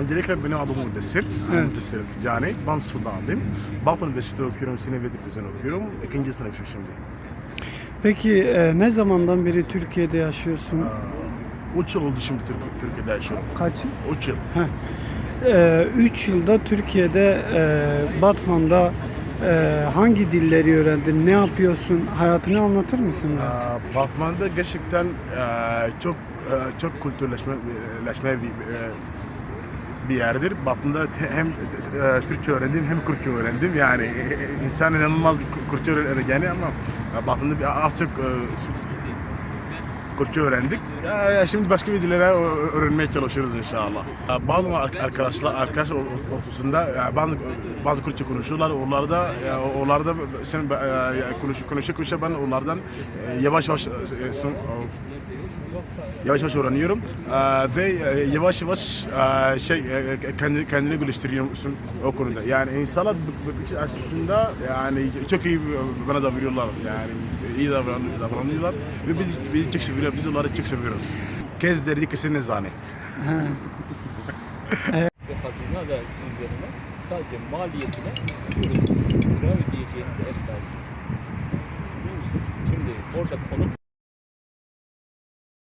Öncelikle benim adım Müddessir. Evet. Müddessir Cani. Ben Sudanlıyım. Batı Üniversitesi okuyorum, sinema ve okuyorum. İkinci sınıfım şimdi. Peki e, ne zamandan beri Türkiye'de yaşıyorsun? Üç yıl oldu şimdi Türk- Türkiye'de yaşıyorum. Kaç? Üç yıl. E, üç yılda Türkiye'de e, Batman'da e, hangi dilleri öğrendin? Ne yapıyorsun? Hayatını anlatır mısın biraz? Aa, Batman'da gerçekten e, çok e, çok kültürleşme leşme bir, e, bir yerdir. Batman'da te- hem t- t- e, Türkçe öğrendim hem Kürtçe öğrendim. Yani e, e, insan inanılmaz Kü- Kürtçe öğreneceğini ama e, Batman'da bir az çok Kürtçe öğrendik. Ya, şimdi başka bir dillere öğrenmeye çalışıyoruz inşallah. Bazı ar- arkadaşlar arkadaş or- ortasında bazı bazı Kürtçe konuşuyorlar. Onlar da ya, onlar da sen e, konuş konuşa konuşa ben onlardan e, yavaş yavaş e, yavaş yavaş öğreniyorum Ee, ve e, yavaş yavaş e, şey e, kendi kendini geliştiriyorsun o konuda. Yani insanlar aslında yani çok iyi bana davranıyorlar yani iyi davran- davranıyorlar ve biz biz çok seviyoruz biz onları çok seviyoruz. Kez derdi kesin zane. ve hazine arazisi üzerine sadece maliyetine diyoruz ki siz kira ödeyeceğiniz ev sahibi. Şimdi orada konut